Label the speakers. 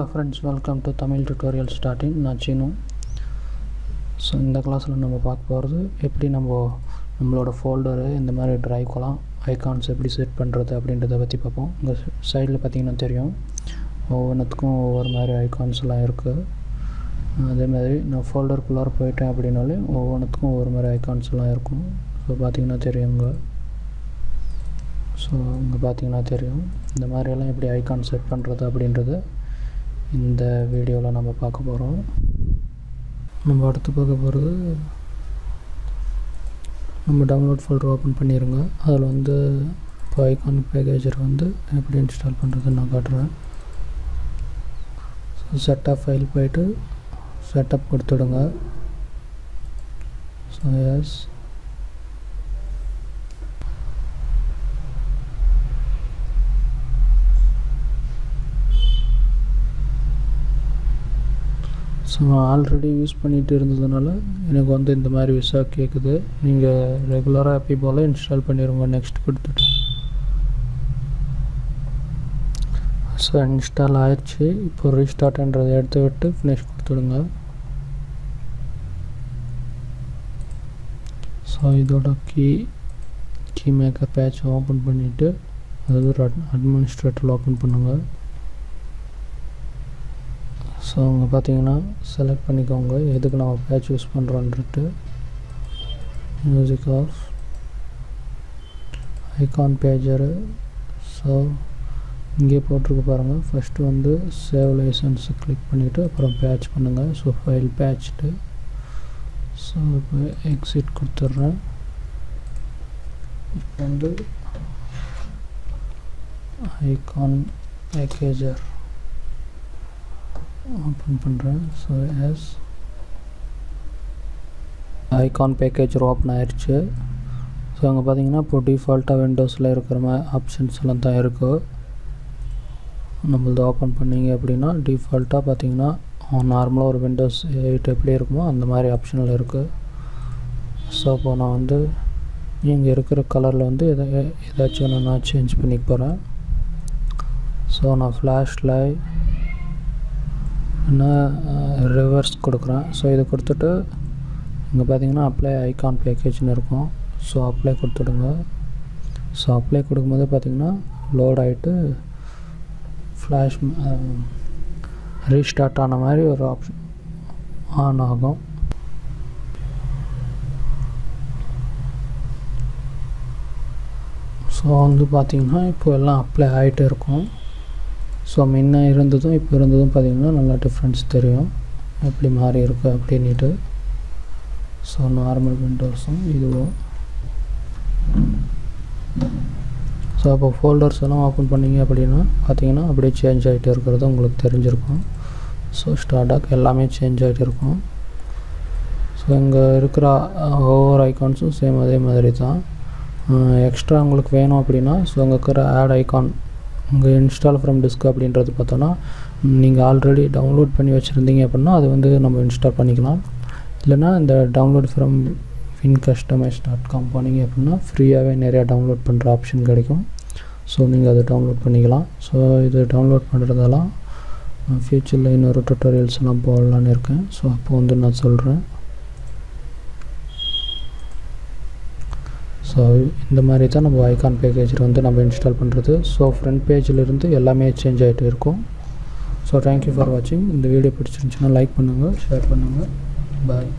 Speaker 1: Hello friends welcome to Tamil tutorial starting நான் Seenu. So இந்த கிளாஸில் நம்ம பார்க்க போகிறது எப்படி நம்ம நம்மளோட ஃபோல்டரு இந்த மாதிரி ட்ரைவ்க்கெல்லாம் ஐகான்ஸ் எப்படி செட் பண்ணுறது அப்படின்றத பற்றி பார்ப்போம். இங்கே சைடில் பார்த்தீங்கன்னா தெரியும். ஒவ்வொன்றுத்துக்கும் ஒவ்வொரு மாதிரி ஐகான்ஸ்லாம் இருக்குது அதே மாதிரி நான் ஃபோல்டருக்குள்ளார போயிட்டேன் அப்படின்னாலே ஒவ்வொன்றுத்துக்கும் ஒவ்வொரு மாதிரி ஐகான்ஸ்லாம் இருக்கும். ஸோ பார்த்தீங்கன்னா தெரியுங்க ஸோ இங்கே பார்த்தீங்கன்னா தெரியும். இந்த மாதிரியெல்லாம் எப்படி ஐகான் செட் பண்ணுறது அப்படின்றது. இந்த வீடியோவில் நம்ம பார்க்க போகிறோம் நம்ம அடுத்து பார்க்க போகிறது நம்ம டவுன்லோட் ஃபோல்டர் ஓப்பன் பண்ணிடுங்க அதில் வந்து இப்போ ஐகான் பேக்கேஜர் வந்து எப்படி இன்ஸ்டால் பண்ணுறதுன்னு நான் காட்டுறேன். ஸோ செட்டப் ஃபைல் போயிட்டு செட்டப் கொடுத்துடுங்க. So yes so already use பண்ணிகிட்டு இருந்ததுனால எனக்கு வந்து இந்த மாதிரி விசா கேட்குது நீங்கள் ரெகுலராக ஆப்பி போல் இன்ஸ்டால் பண்ணிடுங்க நெக்ஸ்ட் கொடுத்துட்டு. ஸோ இன்ஸ்டால் ஆயிடுச்சு. இப்போ ரீஸ்டார்ட்ன்றதை எடுத்து விட்டு ஃபினிஷ் கொடுத்துடுங்க. ஸோ இதோட key key maker patch open பண்ணிவிட்டு அதாவது ஒரு அட்மினிஸ்ட்ரேட்டர் ஓப்பன் பண்ணுங்கள் ஸோ அங்கே பார்த்தீங்கன்னா செலக்ட் பண்ணிக்கோங்க. எதுக்கு நம்ம பேட்ச் யூஸ் பண்ணுறோன்ட்டு மியூசிக் ஆஃப் ஐகான் பேஜரு ஸோ இங்கே போட்டிருக்கு பாருங்கள் ஃபஸ்ட்டு வந்து சேவ் லைசன்ஸ் கிளிக் பண்ணிவிட்டு அப்புறம் பேட்ச் பண்ணுங்கள் ஸோ ஃபைல் பேட்ச்டு ஸோ இப்போ எக்ஸிட் கொடுத்துட்றேன். இப்போ வந்து ஐகான் பேக்கேஜர் ஓப்பன் பண்ணுறேன் so yes icon package open ஆயிடுச்சு ஸோ அங்கே பார்த்தீங்கன்னா இப்போ டிஃபால்ட்டாக விண்டோஸில் இருக்கிற மாதிரி ஆப்ஷன்ஸ் எல்லாம் தான் இருக்குது நம்மளது ஓப்பன் பண்ணிங்க அப்படின்னா டிஃபால்ட்டாக பார்த்தீங்கன்னா நார்மலாக ஒரு விண்டோஸ் எயிட் எப்படி இருக்குமோ அந்த மாதிரி ஆப்ஷனில் இருக்குது ஸோ இப்போ நான் வந்து இங்கே இருக்கிற கலரில் வந்து எதை ஏதாச்சும் நான் சேஞ்ச் பண்ணிக்க போகிறேன் ஸோ நான் ஃப்ளாஷ் லைட் நான் ரிவர்ஸ் கொடுக்குறேன். ஸோ இதை கொடுத்துட்டு இங்கே பார்த்தீங்கன்னா அப்ளை ஐகான் பேக்கேஜ்னு இருக்கும். ஸோ அப்ளை கொடுத்துடுங்க. ஸோ அப்ளை கொடுக்கும்போது பார்த்திங்கன்னா லோட் ஆகிட்டு ஃப்ளாஷ் ரீஸ்டார்ட் ஆன மாதிரி ஒரு ஆப்ஷன் ஆன் ஆகும். ஸோ வந்து பார்த்திங்கன்னா இப்போ எல்லாம் அப்ளை ஆகிட்டு இருக்கும். ஸோ முன்ன இருந்ததும் இப்போ இருந்ததும் பார்த்திங்கன்னா நல்லா டிஃப்ரென்ஸ் தெரியும். எப்படி மாறி இருக்கு அப்படின்ட்டு ஸோ நார்மல் விண்டோஸும் இதுவும். ஸோ அப்போ ஃபோல்டர்ஸ் எல்லாம் ஓப்பன் பண்ணிங்க அப்படின்னா பார்த்தீங்கன்னா அப்படியே சேஞ்ச் ஆகிட்டு இருக்கிறது உங்களுக்கு தெரிஞ்சிருக்கும். ஸோ ஸ்டார்டாக் எல்லாமே சேஞ்ச் ஆகிட்டு இருக்கும். ஸோ இங்கே இருக்கிற ஒவ்வொரு ஐகான்ஸும் சேம் அதே மாதிரி தான். எக்ஸ்ட்ரா உங்களுக்கு வேணும் அப்படின்னா ஸோ அங்கே இருக்கிற ஆட் ஐக்கான் உங்கள் இன்ஸ்டால் ஃப்ரம் டிஸ்க் அப்படின்றது பார்த்தோன்னா நீங்கள் ஆல்ரெடி டவுன்லோட் பண்ணி வச்சுருந்தீங்க அப்படின்னா அது வந்து நம்ம இன்ஸ்டால் பண்ணிக்கலாம். இல்லைனா இந்த download from fin customize dot com போனீங்க அப்படின்னா ஃப்ரீயாகவே நிறையா டவுன்லோட் பண்ணுற ஆப்ஷன் கிடைக்கும். ஸோ நீங்கள் அதை டவுன்லோட் பண்ணிக்கலாம். ஸோ இது டவுன்லோட் பண்ணுறதெல்லாம் ஃப்யூச்சரில் இன்னொரு டுட்டோரியல்ஸ்லாம் போடலான்னு இருக்கேன். ஸோ அப்போ வந்து நான் சொல்கிறேன் ஸோ இந்த மாதிரி தான் நம்ம ஐகான் பேக்கேஜில் வந்து நம்ம இன்ஸ்டால் பண்ணுறது ஸோ ஃப்ரண்ட் பேஜிலிருந்து எல்லாமே சேஞ்ச் ஆகிட்டு இருக்கும். ஸோ தேங்க்யூ ஃபார் வாட்சிங் இந்த வீடியோ பிடிச்சிருந்துச்சுன்னா லைக் பண்ணுங்கள் ஷேர் பண்ணுங்கள் பாய்